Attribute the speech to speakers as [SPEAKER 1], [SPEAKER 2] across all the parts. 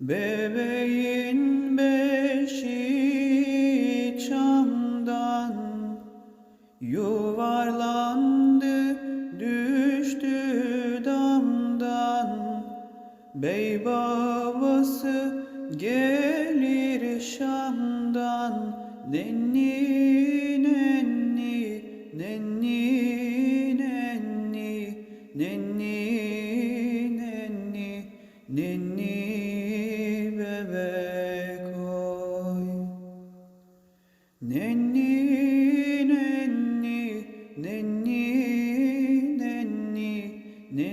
[SPEAKER 1] Bebeğin beşi çamdan Yuvarlandı düştü damdan. Bey babası gelir Şam'dan. Nenni nenni nenni nenni nenni nenni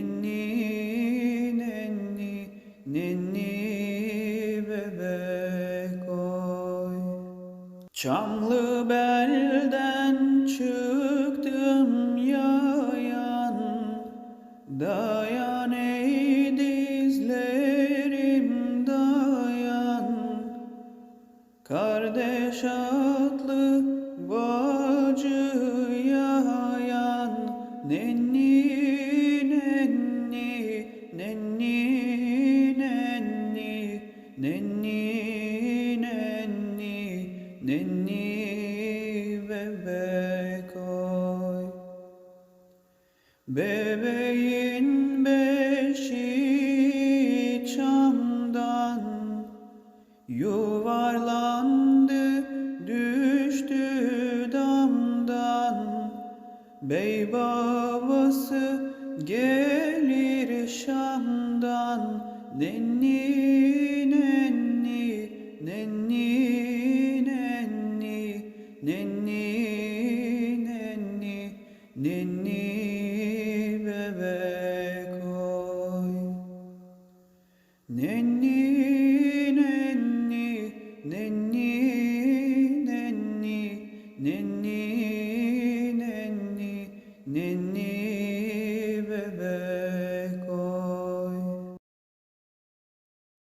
[SPEAKER 1] nenni nenni nenni bebek oy. Çamlı belden çıktım yayan. Dayan ey dizlerim dayan. Kardeş atlı bacı nenni nenni nenni bebek oy Bebeğin beşi çamdan Yuvarlandı düştü damdan. Bey babası gelir Şam'dan nenni nenni nenni nenni bebek oy. Nenni nenni nenni nenni nenni nenni nenni bebek oy.